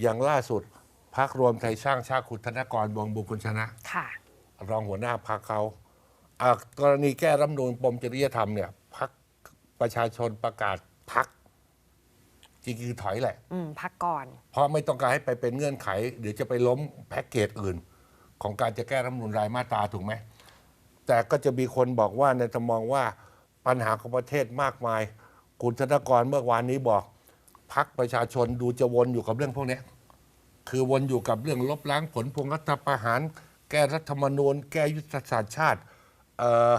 อย่างล่าสุดพักรวมไทยสร้างชาติคุณธนกรวงศ์บุญคุณชนะ ค่ะ รองหัวหน้าพักเขาอ่ากรณีแก้รัฐธรรมนูลปมจริยธรรมเนี่ยพักประชาชนประกาศพักจริงๆคือถอยแหละ อืมพักก่อน เพราะไม่ต้องการให้ไปเป็นเงื่อนไขเดี๋ยวจะไปล้มแพ็กเกจอื่น ของการจะแก้รัฐธรรมนูลรายมาตราถูกไหม แต่ก็จะมีคนบอกว่าในทำมองว่าปัญหาของประเทศมากมาย คุณธนกรเมื่อวานนี้บอก พักประชาชนดูจะวนอยู่กับเรื่องพวกเนี้ยคือวนอยู่กับเรื่องลบล้างผลพวงรัฐประหาร แก้รัฐธรรมนูญ แก้ยุทธศาสตร์ชาติเอ่อ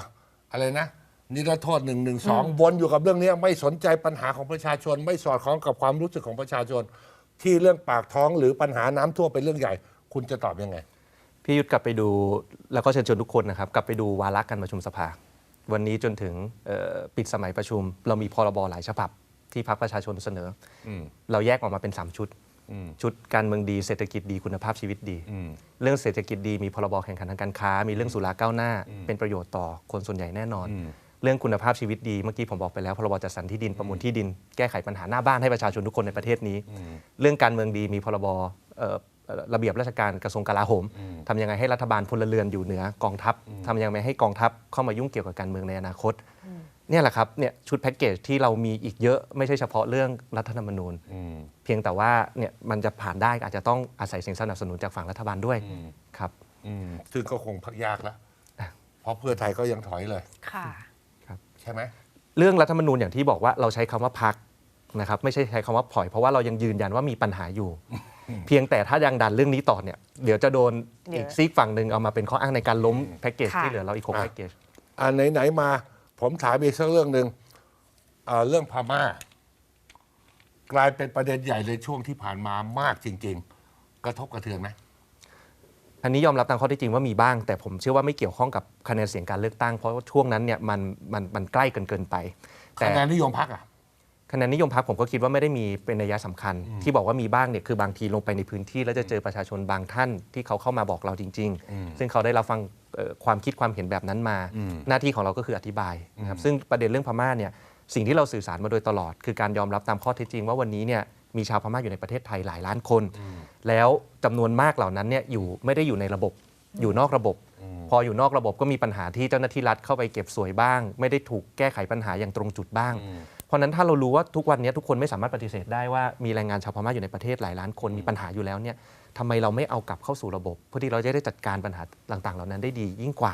อะไรนะ นิรโทษหนึ่งหนึ่งสองวนอยู่กับเรื่องเนี้ยไม่สนใจปัญหาของประชาชน ไม่สอดคล้องกับความรู้สึกของประชาชน ที่เรื่องปากท้องหรือปัญหาน้ำท่วมเป็นเรื่องใหญ่ คุณจะตอบยังไงพี่ยุทธกลับไปดูแล้วก็เชิญชวนทุกคนนะครับกลับไปดูวาระการประชุมสภา วันนี้จนถึงเอ่อปิดสมัยประชุม เรามีพรบหลายฉบับ ที่พรรคประชาชนเสนออมเราแยกออกมาเป็น 3 ชุดอืมชุดการเมืองดีเศรษฐกิจดีคุณภาพชีวิตดีอืมเรื่องเศรษฐกิจดีมีพรบแข่งขันทางการค้า มีเรื่องสุราก้าวหน้า เป็นประโยชน์ต่อคนส่วนใหญ่แน่นอนอืมเรื่องคุณภาพชีวิตดี เมื่อกี้ผมบอกไปแล้วพรบจัดสรรที่ดินประมูลที่ดิน แก้ไขปัญหาหน้าบ้านให้ประชาชนทุกคนในประเทศนี้ เรื่องการเมืองดีมีพรบเอ่อเอ่อระเบียบราชการกระทรวงกลาโหมทำยังไงให้รัฐบาลพลเรือนอยู่เหนือกองทัพทำยังไงให้กองทัพเข้ามายุ่งเกี่ยวกับการเมืองในอนาคต เนี่ยแหละครับเนี่ยชุดแพ็กเกจที่เรามีอีกเยอะไม่ใช่เฉพาะเรื่องรัฐธรรมนูญอืมเพียงแต่ว่าเนี่ยมันจะผ่านได้อาจจะต้องอาศัยเสียงสนับสนุนจากฝั่งรัฐบาลด้วยครับอืมซึ่งก็คงพักยากแล้วเพราะเพื่อไทยก็ยังถอยเลยค่ะใช่ไหมเรื่องรัฐธรรมนูญอย่างที่บอกว่าเราใช้คำว่าพักนะครับไม่ใช่ใช้คำว่าปล่อยเพราะว่าเรายังยืนยันว่ามีปัญหาอยู่ เพียงแต่ถ้ายังดันเรื่องนี้ต่อเนี่ยเดี๋ยวจะโดนเดี๋ยวอีกซีกฝั่งหนึ่งเอามาเป็นข้ออ้างในการล้มแพ็กเกจค่ะที่เหลือเราอีกหกอะแพ็กเกจอ่าไหนๆมา ผมถามอีกสักเรื่องหนึ่งอ่าเรื่องพม่า กลายเป็นประเด็นใหญ่เลยช่วงที่ผ่านมามากจริง ๆ กระทบกระเทือนไหมอันนี้ยอมรับตามข้อเที่จริงว่ามีบ้าง แต่ผมเชื่อว่าไม่เกี่ยวข้องกับคะแนนเสียงการเลือกตั้งเพราะว่าช่วงนั้นเนี่ยมันมันมันใกล้เกินเกินไปแต่คะแนนนิยมพักอะคะแนนนิยมพักผมก็คิดว่าไม่ได้มีเป็นนัยสำคัญ ที่บอกว่ามีบ้างเนี่ยคือบางทีลงไปในพื้นที่ แล้วจะเจอประชาชนบางท่านที่เขาเข้ามาบอกเราจริง ๆ ซึ่งเขาได้รับฟังเอ่อ ความคิดความเห็นแบบนั้นมา หน้าที่ของเราก็คืออธิบายนะครับซึ่งประเด็นเรื่องพม่าเนี่ยสิ่งที่เราสื่อสารมาโดยตลอด คือการยอมรับตามข้อเท็จจริง ว่าวันนี้เนี่ยมีชาวพม่าอยู่ในประเทศไทยหลายล้านคน แล้วจำนวนมากเหล่านั้นเนี่ยอยู่ไม่ได้อยู่ในระบบอยู่นอกระบบ พออยู่นอกระบบก็มีปัญหาที่เจ้าหน้าที่รัฐเข้าไปเก็บสวยบ้าง ไม่ได้ถูกแก้ไขปัญหาอย่างตรงจุดบ้าง เพราะฉะนั้นถ้าเรารู้ว่าทุกวันนี้ทุกคนไม่สามารถปฏิเสธได้ว่ามีแรงงานชาวพม่าอยู่ในประเทศหลายล้านคนมีปัญหาอยู่แล้วเนี่ย ทำไมเราไม่เอากลับเข้าสู่ระบบ เพื่อที่เราจะได้จัดการปัญหาต่าง ๆ เหล่านั้นได้ดียิ่งกว่า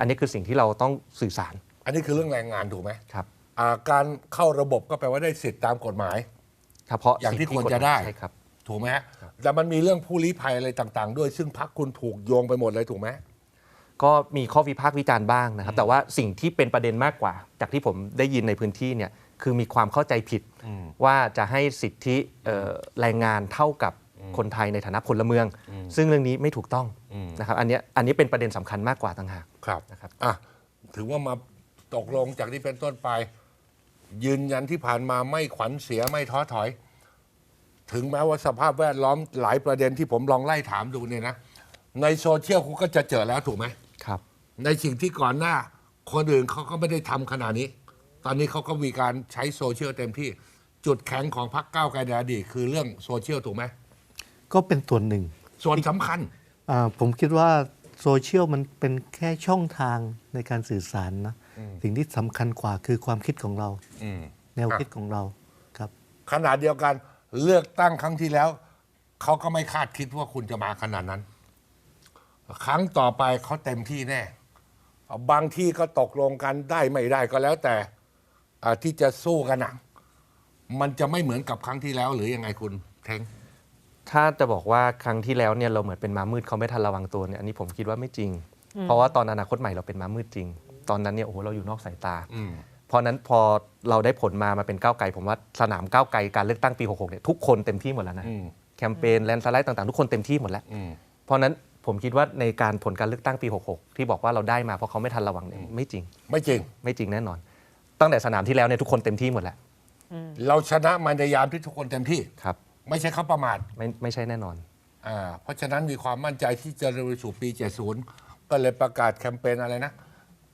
อันนี้คือสิ่งที่เราต้องสื่อสาร อันนี้คือเรื่องแรงงานถูกไหมครับอ่าการเข้าระบบก็แปลว่าได้สิทธิ์ตามกฎหมายเฉพาะอย่างที่สิ่ควรกฎหมจะได้ใช่ครับถูกไหมฮะแต่มันมีเรื่องผู้ลี้ภัยอะไรต่างๆ ด้วยซึ่งพักคุณถูกโยงไปหมดเลยถูกไหมก็มีข้อวิพากษ์วิจารณ์บ้างนะครับ แต่ว่าสิ่งที่เป็นประเด็นมากกว่า จากที่ผมได้ยินในพื้นที่เนี่ยคือมีความเข้าใจผิดว่าจะให้สิทธิเอ่อแรงงานเท่ากับ คนไทยในฐานะพลเมือง ซึ่งเรื่องนี้ไม่ถูกต้องนะครับอันเนี้ยอันนี้เป็นประเด็นสำคัญมากกว่าต่างหากครับนะครับอะถือว่ามาตกลงจากที่เป็นต้นไป ยืนยันที่ผ่านมาไม่ขวัญเสียไม่ท้อถอย ถึงแม้ว่าสภาพแวดล้อมหลายประเด็นที่ผมลองไล่ถามดูเนี่ยนะในโซเชียลคุณก็จะเจอแล้วถูกไหมครับ ในสิ่งที่ก่อนหน้า คนอื่นเขาก็ไม่ได้ทำขนาดนี้ ตอนนี้เขาก็มีการใช้โซเชียลเต็มที่ จุดแข็งของพรรคก้าวไกลในอดีตคือเรื่องโซเชียลถูกไหม ก็เป็นส่วนหนึ่ง ส่วนสำคัญ อ่าผมคิดว่าโซเชียลมันเป็นแค่ช่องทางในการสื่อสารนะ สิ่งที่สำคัญกว่าคือความคิดของเรา อืม แนวคิดของเราครับขนาดเดียวกันเลือกตั้งครั้งที่แล้ว เขาก็ไม่คาดคิดว่าคุณจะมาขนาดนั้น ครั้งต่อไปเขาเต็มที่แน่ บางที่ก็ตกลงกันได้ไม่ได้ก็แล้วแต่อ่าที่จะสู้กันอะมันจะไม่เหมือนกับครั้งที่แล้ว หรือยังไงคุณเทง ถ้าจะบอกว่าครั้งที่แล้วเนี่ยเราเหมือนเป็นม้ามืดเขาไม่ทันระวังตัวเนี่ยอันนี้ผมคิดว่าไม่จริง เพราะว่าตอนอนาคตใหม่เราเป็นม้ามืดจริง ตอนนั้นเนี่ยโอ้โหเราอยู่นอกสายตาอืมเพราะนั้นพอเราได้ผลมามาเป็นก้าวไกลผมว่าสนามก้าวไกลการเลือกตั้งปี 66เนี่ยทุกคนเต็มที่หมดแล้วนะอืมแคมเปญแลนด์สไลด์ต่างๆทุกคนเต็มที่หมดแล้วอืมเพราะนั้นผมคิดว่าในการผลการเลือกตั้งปี 66 ที่บอกว่าเราได้มาเพราะเขาไม่ทันระวังเนี่ยไม่จริง ไม่จริง ไม่จริงแน่นอน ตั้งแต่สนามที่แล้วเนี่ยทุกคนเต็มที่หมดแล้ว เราชนะมันในยามที่ทุกคนเต็มที่ ครับ ไม่ใช่เขาประมาทไม่ไม่ใช่แน่นอน อ่าเพราะฉะนั้นมีความมั่นใจที่จะเดินไปสู่ปี 70 ก็เลยประกาศแคมเปญอะไรนะ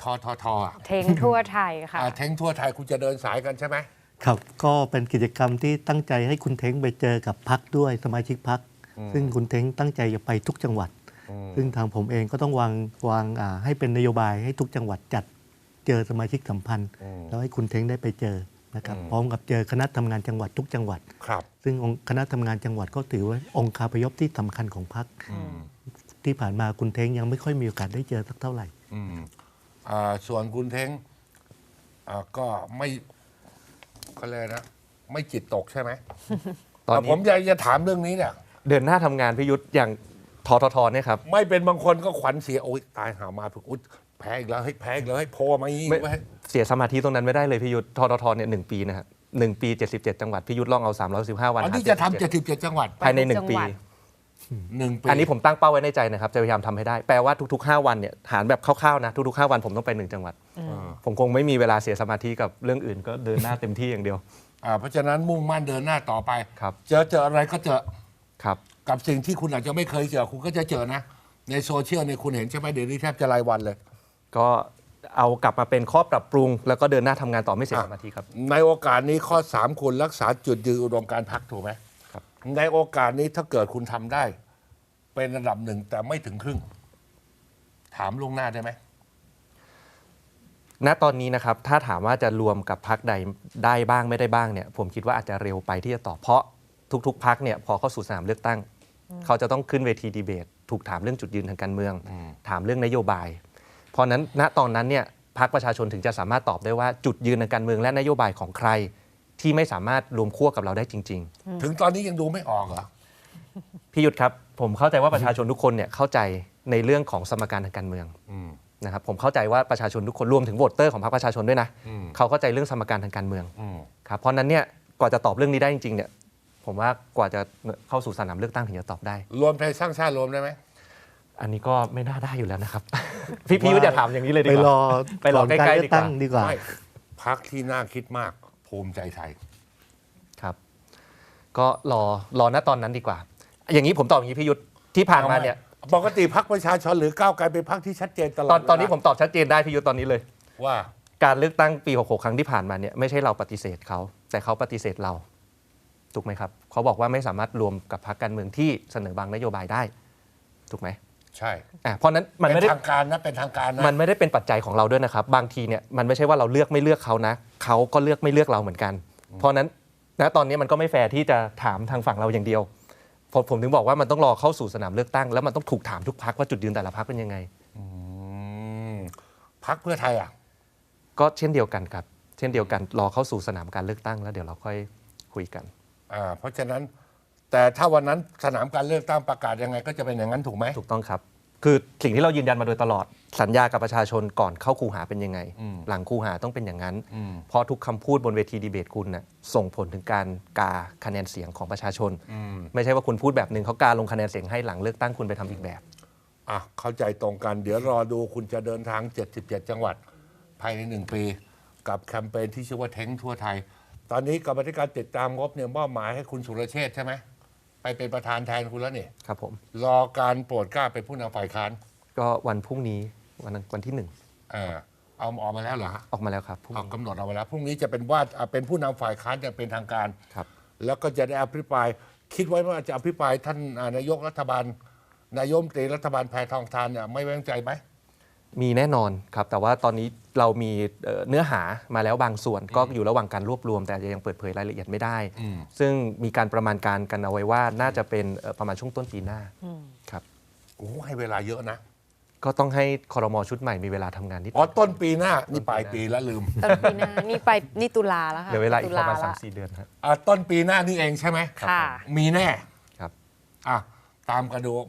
ทอทอทออะเทงทั่วไทยค่ะ อ่าเท้งทั่วไทยคุณจะเดินสายกันใช่ไหมครับก็เป็นกิจกรรมที่ตั้งใจให้คุณเท้งไปเจอกับพักด้วยสมาชิกพัก ซึ่งคุณเท้งตั้งใจจะไปทุกจังหวัด ซึ่งทางผมเองก็ต้องวางวางอ่าให้เป็นนโยบายให้ทุกจังหวัดจัดเจอสมาชิกสัมพันธ์ แล้วให้คุณเท้งได้ไปเจอ นะครับพร้อมกับเจอคณะทำงานจังหวัดทุกจังหวัดครับ ซึ่งองค์คณะทำงานจังหวัดก็ถือว่าองค์คาพยพที่สำคัญของพรรคที่ผ่านมาคุณเท้งยังไม่ค่อยมีโอกาสได้เจอสักเท่าไหร่อืมอ่าส่วนคุณเท้งอ่าก็ไม่เขาเลยกนะ ไม่จิตตกใช่ไหมตอนแต่นี้ผมจะจะถามเรื่องนี้เนี่ยเดินหน้าทำงานพิยุทธ์อย่างทททเนี่ยครับ ไม่เป็นบางคนก็ขวัญเสียโอ๊ยตายหามาถูกอุ๊ยแพ้อีกแล้วให้ยแพ้อีกแล้วให้ยโพลมาอย่างนี้ไม่ ไว้ยเสียสมาธิตรงนั้นไม่ได้เลยพิยุทธ์ทททเนี่ยหนึ่งปีนะครับหนึ่งปี 77 จังหวัดพิยุทธ์ลองเอา 315 วันอันนี้หารจะทำ77เจ็ดสิบเจ็ดจังหวัดภายในหนึ่งจังปีหวัดหนึ่งปีอันนี้ผมตั้งเป้าไว้ในใจนะครับ จะพยายามทำให้ได้ แปลว่าทุกๆ 5 วันเนี่ยหารแบบคร่าวๆนะ ทุกๆ 5 วันผมต้องไปหนึ่งจังหวัดผมคงไม่มีเวลาเสียสมาธิกับเรื่องอื่นก็เดินหน้า เต็มที่อย่างเดียว อ่าเพราะฉะนั้นมุ่งมั่นเดินหน้าต่อไป ครับ เจอเจออะไรก็เจอครับ กับสิ่งที่คุณอาจจะไม่เคยเจอคุณก็จะเจอนะ ในโซเชียลเนี่ยคุณเห็นใช่ไหมเดี๋ยวนี้แทบจะรายวันเลย ก็เอากลับมาเป็นข้อปรับปรุง แล้วก็เดินหน้าทำงานต่อไม่เสียสมาธิครับ ในโอกาสนี้ข้อ 3 คุณรักษาจุดยืนอุดมการณ์พักถูกไหมครับ ในโอกาสนี้ถ้าเกิดคุณทำได้ เป็นระดับหนึ่งแต่ไม่ถึงครึ่ง ถามล่วงหน้าได้ไหม ณตอนนี้นะครับ ถ้าถามว่าจะรวมกับพักใดได้บ้างไม่ได้บ้างเนี่ย ผมคิดว่าอาจจะเร็วไปที่จะตอบเพราะทุก ๆ พักเนี่ยพอเข้าสู่สนามเลือกตั้ง เขาจะต้องขึ้นเวทีดีเบต ถูกถามเรื่องจุดยืนทางการเมือง ถามเรื่องนโยบาย เพราะนั้นณตอนนั้นเนี่ยพักประชาชนถึงจะสามารถตอบได้ว่าจุดยืนทางการเมืองและนโยบายของใคร ที่ไม่สามารถรวมขั้วกับเราได้จริงๆถึงตอนนี้ยังดูไม่ออกเหรอพี่ยุทธครับ ผมเข้าใจว่าประชาชนทุกคนเนี่ยเข้าใจในเรื่องของสมการทางการเมืองอืมนะครับผมเข้าใจว่าประชาชนทุกคนรวมถึงโหวตเตอร์ของพรรคประชาชนด้วยนะอืม เขาเข้าใจเรื่องสมการทางการเมืองอืมครับเพราะฉะนั้นเนี่ยกว่าจะตอบเรื่องนี้ได้จริงๆเนี่ยผมว่ากว่าจะเข้าสู่สนามเลือกตั้งถึงจะตอบได้ รวมไทยสร้างชาติรวมได้ไหม อันนี้ก็ไม่น่าได้อยู่แล้วนะครับ พี่พี่ยุทธอย่าถามอย่างนี้เลยดีไปกรว่าอไปรอก่นการใกล้ๆเลือกตั้งดีดีกกว่าว่าไม่พักที่น่าคิดมากภูมิใจไทยครับ ก็รอรอณตอนนั้นดีกว่า อย่างนี้ผมตอบอย่างนี้พี่ยุทธที่ผ่านมาเนี่ยปกติพักประชาชนหรือก้าวไกลเป็นพักที่ชัดเจนตลอดตอนตอนนี้เวลาผมตอบชัดเจนได้พี่ยุทธตอนนี้เลย ว่าการเลือกตั้งปี 66 ครั้งที่ผ่านมาเนี่ยไม่ใช่เราปฏิเสธเขาแต่เขาปฏิเสธเราถูกไหมครับเขาบอกว่าไม่สามารถรวมกับพรรคการเมืองที่เสนอบางนโยบายได้ถูกไหม ใช่อะเพราะนั้นมันเป็ไม่นได้ทางการนะเป็นทางการนะมันไม่ได้เป็นปัจจัยของเราด้วยนะครับ บางทีเนี่ยมันไม่ใช่ว่าเราเลือกไม่เลือกเขานะเขาก็เลือกไม่เลือกเราเหมือนกัน เพราะนั้นณตอนนี้มันก็ไม่แฟร์ที่จะถามทางฝั่งเราอย่างเดียวผมผมถึงบอกว่ามันต้องรอเข้าสู่สนามเลือกตั้ง แล้วมันต้องถูกถามทุกพักว่าจุดยืนแต่ละพักเป็นยังไงอืมพักเพื่อไทยอะ ก็เช่นเดียวกันครับ เช่นเดียวกันรอเข้าสู่สนามการเลือกตั้งแล้วเดี๋ยวเราค่อยคุยกัน อ่า เพราะฉะนั้น แต่ถ้าวันนั้นสนามการเลือกตั้งประกาศยังไงก็จะเป็นอย่างนั้นถูกไหม ถูกต้องครับ คือสิ่งที่เรายืนยันมาโดยตลอดสัญญากับประชาชนก่อนเข้าคูหาเป็นยังไง อืมหลังคูหาต้องเป็นอย่างนั้น อืม เพราะทุกคำพูดบนเวทีดีเบตคุณน่ะส่งผลถึงการกาคะแนนเสียงของประชาชน อืมไม่ใช่ว่าคุณพูดแบบหนึ่งเขากาลงคะแนนเสียงให้หลังเลือกตั้งคุณไปทำอีกแบบ อะเข้าใจตรงกันเดี๋ยวรอดูคุณจะเดินทาง 77 จังหวัด ภายในหนึ่งปี กับแคมเปญที่ชื่อว่าเท้งทั่วไทย ตอนนี้กรรมธิการติดตามงบเนี่ยมอบหมายให้คุณสุรเชษฐ์ใช่ไหม ไปเป็นประธานแทนคุณแล้วนี่ครับผม รอการโปรดเกล้าเป็นผู้นำฝ่ายค้านก็วันพรุ่งนี้วันนั้นวันที่หนึ่งเออเอาออกมาแล้วเหรอฮะออกมาแล้วครับพรุ่งเอานี้กำหนดเอาไว้แล้วพรุ่งนี้จะเป็นว่าอะเป็นผู้นำฝ่ายค้านจะเป็นทางการ ครับแล้วก็จะได้อภิปรายคิดไว้ว่าจะอภิปรายท่านอ่านายกรัฐบาล นายกรัฐมนตรีรัฐบาลแพทองทานเนี่ยไม่ไว้วางใจไหม มีแน่นอนครับแต่ว่าตอนนี้เรามีเอ่อเนื้อหามาแล้วบางส่วนก็อยู่ระหว่างการรวบรวม แต่ยังเปิดเผยรายละเอียดไม่ได้อืมซึ่งมีการประมาณการกันเอาไว้ว่าน่าจะเป็นเอ่อประมาณช่วงต้นปีหน้าครับโอ้ให้เวลาเยอะนะ ก็ต้องให้คอรมอชุดใหม่มีเวลาทำงานนิดอ๋อต้นปีหน้านี่ปลายปีแล้วลืมต้นปีหน้านี่ไปนี่ตุลาแล้วค่ะเหลือเวลาอีกประมาณตุสามละสี่เดือนครับอะต้นปีหน้านี่เองใช่ไหมค่ะมีแน่ครับอะตามกันดู